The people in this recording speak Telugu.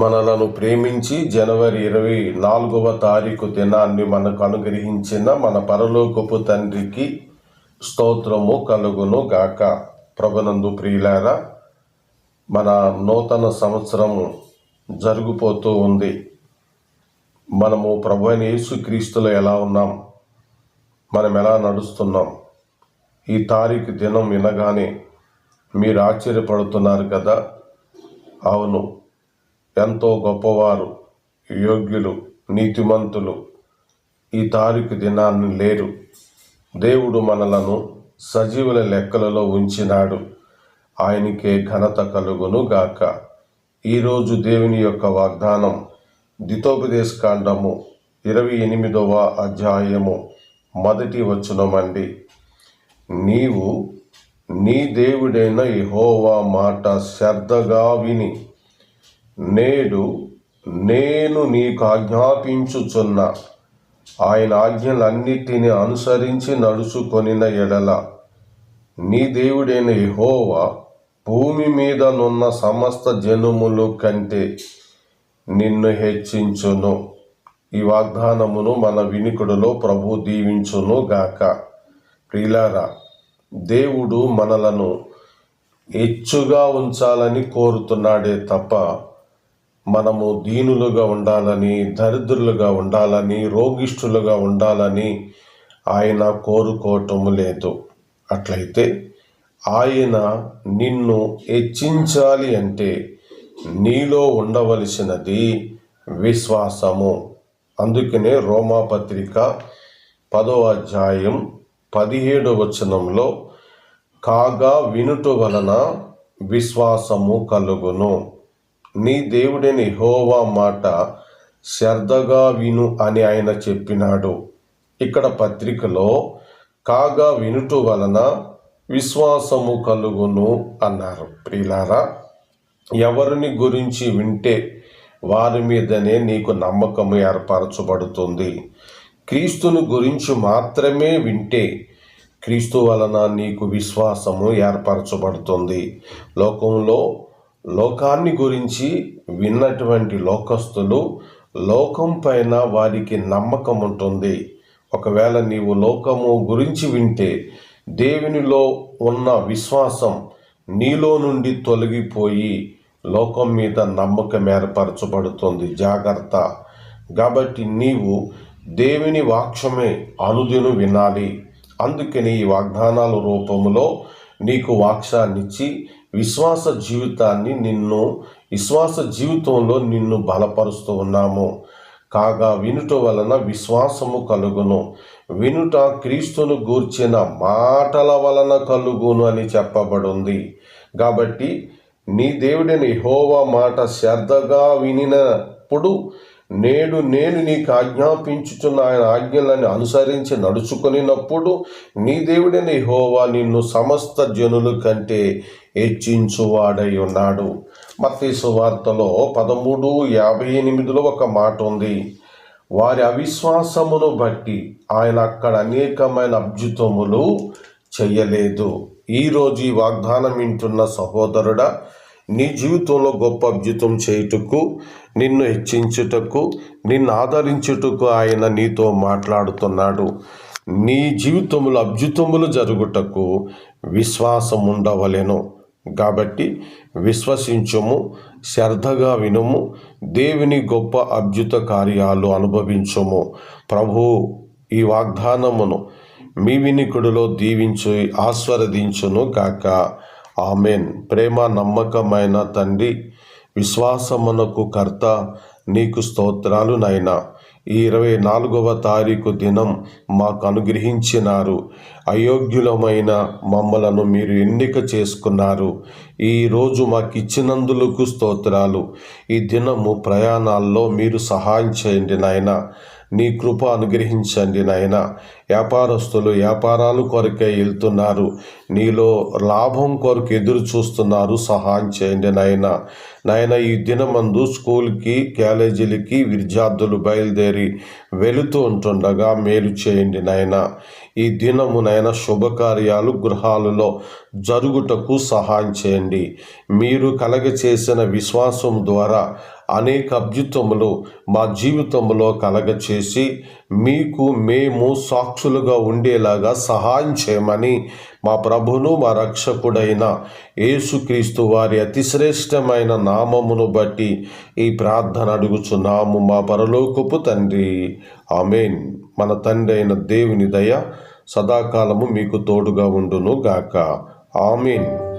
మనలను ప్రేమించి జనవరి ఇరవై నాలుగవ తారీఖు దినాన్ని మనకు అనుగ్రహించిన మన పరలోకపు తండ్రికి స్తోత్రము కలుగును గాక. ప్రభునందు ప్రియులారా మన నూతన సంవత్సరము జరిగిపోతూ ఉంది. మనము ప్రభు అయిన యేసుక్రీస్తులో ఎలా ఉన్నాం? మనం ఎలా నడుస్తున్నాం? ఈ తారీఖు దినం వినగానే మీరు ఆశ్చర్యపడుతున్నారు కదా? అవును ఎంతో గొప్పవారు యోగ్యులు నీతిమంతులు. ఈ తారీఖు దినాన్ని లేరు. దేవుడు మనలను సజీవుల లెక్కలలో ఉంచినాడు. ఆయనకే ఘనత కలుగును గాక ఈరోజు దేవుని యొక్క వాగ్దానం దితోపదేశకాండము ఇరవై ఎనిమిదవ అధ్యాయము మొదటి వచనమండి. నీవు నీ దేవుడైన యెహోవా మాట శ్రద్ధగా విని నేడు నేను నీకు ఆజ్ఞాపించుచున్న ఆయన ఆజ్ఞలన్నిటిని అనుసరించి నడుచుకొనిన ఎడల నీ దేవుడైన యహోవా భూమి మీద నున్న సమస్త జనుములు కంటే నిన్ను హెచ్చించును. ఈ వాగ్దానమును మన వినికుడులో ప్రభు దీవించును గాక. ప్రిలారా దేవుడు మనలను హెచ్చుగా ఉంచాలని కోరుతున్నాడే తప్ప మనము దీనులుగా ఉండాలని దరిద్రులుగా ఉండాలని రోగిష్ఠులుగా ఉండాలని ఆయన కోరుకోవటం లేదు. అట్లయితే ఆయన నిన్ను హెచ్చించాలి అంటే నీలో ఉండవలసినది విశ్వాసము. అందుకనే రోమాపత్రిక పదో అధ్యాయం పదిహేడు వచనంలో కాగా వినుట వలన విశ్వాసము కలుగును. నీ దేవుడైన హోవా మాట శ్రద్ధగా విను అని ఆయన చెప్పినాడు. ఇక్కడ పత్రికలో కాగా వినుట వలన విశ్వాసము కలుగును అన్నారు. ప్రియులారా ఎవరిని గురించి వింటే వారి మీదనే నీకు నమ్మకము ఏర్పరచబడుతుంది. క్రీస్తుని గురించి మాత్రమే వింటే క్రీస్తు వలన నీకు విశ్వాసము ఏర్పరచబడుతుంది. లోకంలో లోకాన్ని గురించి విన్నటువంటి లోకస్తులు లోకం పైన వారికి నమ్మకం ఉంటుంది. ఒకవేళ నీవు లోకము గురించి వింటే దేవునిలో ఉన్న విశ్వాసం నీలో నుండి తొలగిపోయి లోకం మీద నమ్మకం ఏర్పరచబడుతుంది. జాగ్రత్త. కాబట్టి నీవు దేవుని వాక్షమే అనుదిను వినాలి. అందుకని ఈ వాగ్దానాల రూపంలో నీకు వాక్షాన్నిచ్చి విశ్వాస జీవితాన్ని నిన్ను విశ్వాస జీవితంలో నిన్ను బలపరుస్తూ ఉన్నాము. కాగా వినుట వలన విశ్వాసము కలుగును. వినుట క్రీస్తును గూర్చిన మాటల వలన కలుగును అని చెప్పబడింది. కాబట్టి నీ దేవుడైన హోవా మాట శ్రద్ధగా వినినప్పుడు నేడు నేను నీకు ఆజ్ఞాపించుచున్న ఆయన ఆజ్ఞలను అనుసరించి నడుచుకునినప్పుడు నీ దేవుడైన హోవా నిన్ను సమస్త జనుల కంటే హెచ్చించువాడై ఉన్నాడు. మత్తీసు వార్తలో పదమూడు యాభై ఎనిమిదిలో ఒక మాట ఉంది. వారి అవిశ్వాసమును బట్టి ఆయన అక్కడ అనేకమైన అభ్యుతములు చెయ్యలేదు ఈరోజు ఈ వాగ్దానం వింటున్న సహోదరుడా నీ జీవితంలో గొప్ప అభ్యుతం చేయుటకు నిన్ను హెచ్చించుటకు నిన్ను ఆదరించుటకు ఆయన నీతో మాట్లాడుతున్నాడు. నీ జీవితంలో అభ్యుతములు జరుగుటకు విశ్వాసం ఉండవలెను. కాబట్టి విశ్వసించుము శ్రద్ధగా వినుము దేవుని గొప్ప అభ్యుత కార్యాలు అనుభవించుము. ప్రభు ఈ వాగ్దానమును మీ వినికుడిలో దీవించు ఆస్వాదించును కాక ఆమెన్. ప్రేమ నమ్మకమైన తండ్రి విశ్వాసమునకు కర్త నీకు స్తోత్రాలు నాయనా. ఈ ఇరవై నాలుగవ తారీఖు దినం మాకు అనుగ్రహించినారు. అయోగ్యులమైన మమ్మలను మీరు ఎన్నిక చేసుకున్నారు. ఈరోజు మాకు ఇచ్చినందులకు స్తోత్రాలు. ఈ దినము ప్రయాణాల్లో మీరు సహాయం చేయండి నాయన. నీ కృప అనుగ్రహించండి నాయన. వ్యాపారస్తులు వ్యాపారాలు కొరకే వెళ్తున్నారు. నీలో లాభం కొరకు ఎదురు చూస్తున్నారు. సహాయం చేయండి నాయన. నాయన ఈ దినమందు స్కూల్కి కాలేజీలకి విద్యార్థులు బయలుదేరి వెళుతూ ఉంటుండగా మేలు చేయండి నాయన. ఈ దినము నాయన శుభకార్యాలు గృహాలలో జరుగుటకు సహాయం చేయండి. మీరు కలగచేసిన విశ్వాసం ద్వారా అనేక అభ్యుతములు మా జీవితంలో కలగచేసి మీకు మేము సాక్షులుగా ఉండేలాగా సహాయం చేయమని మా ప్రభును మా రక్షకుడైన యేసుక్రీస్తు వారి అతిశ్రేష్టమైన నామమును బట్టి ఈ ప్రార్థన అడుగుచున్నాము. మా పరలోకపు తండ్రి. ఆమెన్. మన తండ్రి అయిన దేవుని దయ సదాకాలము మీకు తోడుగా ఉండును గాక. ఆమెన్.